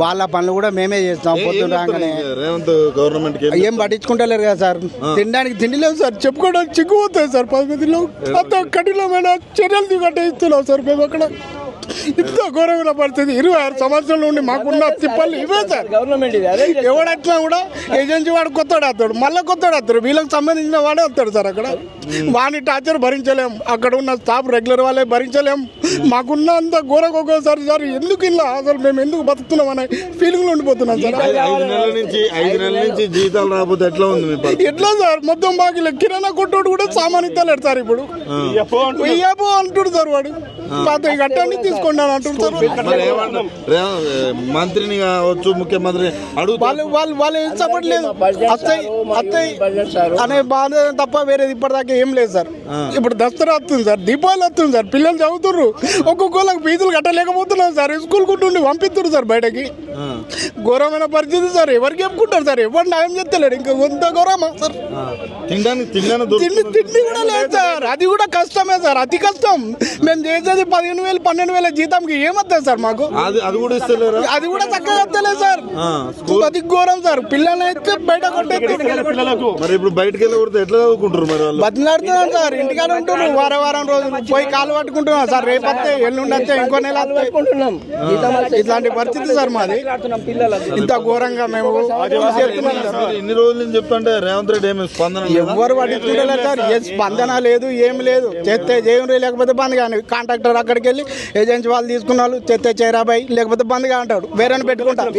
వాళ్ళ పనులు కూడా మేమే చేస్తాం పొద్దున రాగానే. రేవంత్ గవర్నమెంట్ ఏం పట్టించుకుంటలేరు కదా సార్. తినడానికి తిండి లేదు సార్. చెప్పుకోవడానికి చిక్కుపోతుంది సార్. పద్ధతిలో అంత కఠినమైన చర్యలు దిగట్టే ఇస్తున్నాం సార్ మేము అక్కడ. ఇంత ఘోరమైన పరిస్థితి. ఇరవై ఆరు సంవత్సరాల నుండి మాకున్న తిప్పలు ఇవే సార్ గవర్నమెంట్ ఇది అదే ఎవడట్లా కూడా ఏజెన్సీ వాడు కొత్తవాడు వస్తాడు మళ్ళీ కొత్తవాడు వస్తాడు వీళ్ళకి సంబంధించిన వాడే వస్తాడు సార్ అక్కడ. వాని టార్చర్ భరించలేం. అక్కడ ఉన్న స్టాఫ్ రెగ్యులర్ వాళ్ళే భరించలేం. మాకున్న అంత ఘోరకు ఒక్కోసారి సార్ ఎందుకు ఇలా అసలు మేము ఎందుకు బతుకుతున్నాం అనే ఫీలింగ్లో ఉండిపోతున్నాం సార్. జీతాలు రాకపోతే ఎట్లా ఉంది ఎట్లా సార్? మొత్తం బాకీలు. కిరాణా కొట్టోడు కూడా సామాన్ ఇస్తలేడు సార్ ఇప్పుడు. అంటుడు సార్ వాడు. పాత గట్టాన్ని తీసుకోండి అని రేవంత్ మంత్రిని కావచ్చు ముఖ్యమంత్రి అడుగుతా వాళ్ళు వాళ్ళు వాళ్ళు ఏం సపోర్ట్ లేదు. అత్తయ్య అత్తయ్య అనే బాధ తప్ప వేరేది ఇప్పటిదాకా ఏం లేదు సార్. ఇప్పుడు దసరా వస్తుంది సార్ దీపావళి వస్తుంది సార్ పిల్లలు చదువుతుర్రు. ఒక్కొక్కళ్ళకి ఫీజులు కట్టలేకపోతున్నాం సార్ స్కూల్ కుట్టుండి పంపిస్తున్నారు సార్ బయటకి. ఘోరమైన పరిస్థితి సార్ ఎవరికి చెప్పుకుంటారు సార్ ఎవరు న్యాయం చెప్తలేడు ఇంకా కొంత ఘోరమా సార్. తినడానికి తిండి కూడా లేదు. సార్ అది కూడా కష్టమే సార్ అతి కష్టం. మేము చేసేది పదిహేను వేలు పన్నెండు వేల జీతంకి ఏమవుతుంది సార్ మాకు? అది అది కూడా ఇస్తలేరా? అది కూడా చక్కగా వస్తలేదు సార్. ఆ, అది ఘోరం సార్. పిల్లల్ని అయితే బయట కొట్టేస్తారు మరి ఇప్పుడు బయటకు వెళ్ళి కొడితే ఎట్లా చదువుకుంటారు మరి వాళ్ళు? బతిలాడుతున్నాను సార్. ఇంటికాడ ఉంటున్నారు. వారం వారం రోజులు పోయి కాలు పట్టుకుంటున్నాం సార్. రేపు వస్తే ఎల్లుండి వస్తే ఇంకో నెల ఇట్లాంటి పరిస్థితి సార్ మాది. పిల్లలకు ఇంత ఘోరంగా మేము ఇన్ని రోజుల నుంచి చెప్తుంటే రేవంత్ రెడ్డి ఏమి స్పందన? ఎవరు పట్టించుకుంటలేదు సార్. ఏ స్పందన లేదు ఏం లేదు. చేస్తే చేయండి లేకపోతే బంద్ కానీ కాంట్రాక్టర్ అక్కడికి వెళ్ళి ఏజెన్సీ వాళ్ళు తీసుకున్న వాళ్ళు చేస్తే చేరాబాయి లేకపోతే బంద్గా అంటాడు. వేరే పెట్టుకుంటారు